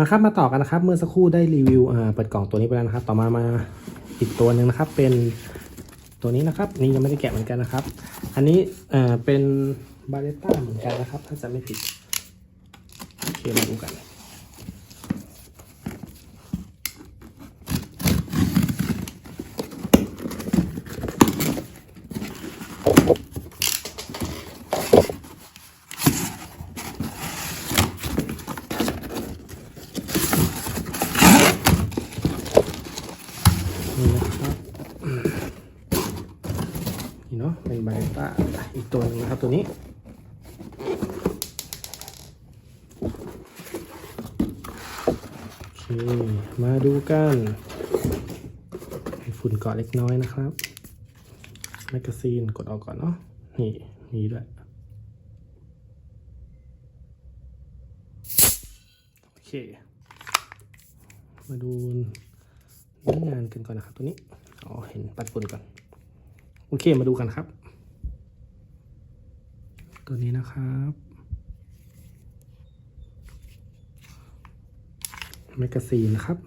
มาครับมาต่อกันนะครับ เมื่อสักครู่ได้รีวิวอ่าเปิดกล่องตัวนี้ไปแล้วนะครับ ต่อมามาอีกตัวหนึ่งนะครับ เป็นตัวนี้นะครับ นี่ยังไม่ได้แกะเหมือนกันนะครับ อันนี้เอ่อเป็นบาเลต้าเหมือนกันนะครับ ถ้าจะไม่ผิดโอเคมาดูกัน นี่นะครับนี่เนาะเป็นบต้าอีกตัวนึงนะครับตัวนี้โอเคมาดูกันมีฝุ่นเกาะเล็กน้อยนะครับแมกกาซีนกดออกก่อนเนาะนี่มีด้วยโอเค มาดู งานกันก่อนนะครับตัวนี้อ๋อเห็นปัดฝุ่นก่อน โอเคมาดูกันครับ ตัวนี้นะครับแมกกาซีนนะครับ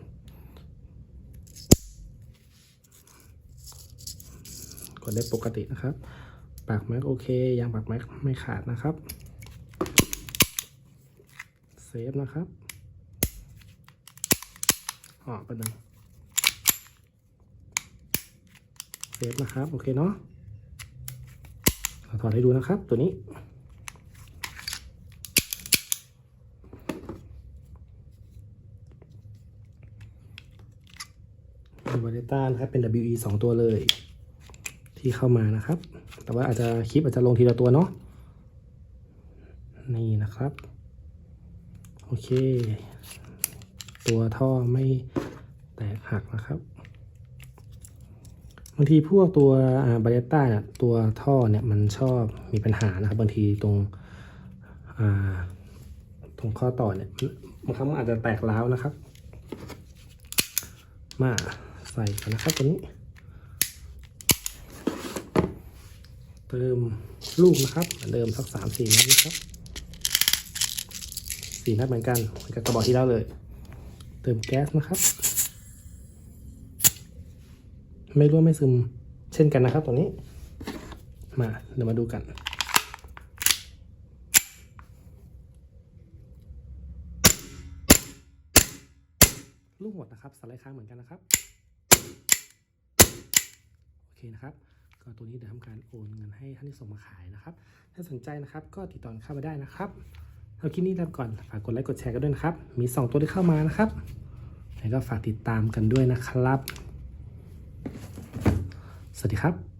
กดได้ปกตินะครับ ปากแม็กโอเค ยางปากแม็กไม่ขาดนะครับ เซฟนะครับอ๋อประเด็นงเซ ฟนะครับ โอเคเนาะเราถอดให้ดูนะครับ ตัวนี้มีวาเลต้านะครับ เป็น WE สองตัวเลย ที่เข้ามานะครับ แต่ว่าอาจจะคลิปอาจจะลงทีละตัวเนาะ นี่นะครับ โอเค ตัวท่อไม่แตกหักนะครับ บางทีพวกตัวบาเลต้าเนี่ยตัวท่อเนี่ยมันชอบมีปัญหานะครับบางทีตรงตรงข้อต่อเนี่ยบางครั้งมันอาจจะแตกร้าวนะครับ มาใส่กันนะครับตัวนี้ เติมลูกนะครับเหมือนเดิมสักสามสี่นัดนะครับสี่นัดเหมือนกันเหมือนกับกระบอกที่แล้วเลย เติมแก๊สนะครับ ไม่ร่วไม่ซึมเช่นกันนะครับตัวนี้ มาเดี๋ยวมาดูกัน ลูกหมดนะครับสไลด์ค้างเหมือนกันนะครับ โอเคนะครับก็ตัวนี้เดี๋ยวทำการโอนเงินให้ท่านที่ส่งมาขายนะครับ ถ้าสนใจนะครับก็ติดต่อเข้ามาได้นะครับเอาคลิปนี้ลาก่อนฝากกดไลค์กดแชร์กันด้วยนะครับ มี 2 ตัวที่เข้ามานะครับแล้วก็ฝากติดตามกันด้วยนะครับ สวัสดีครับ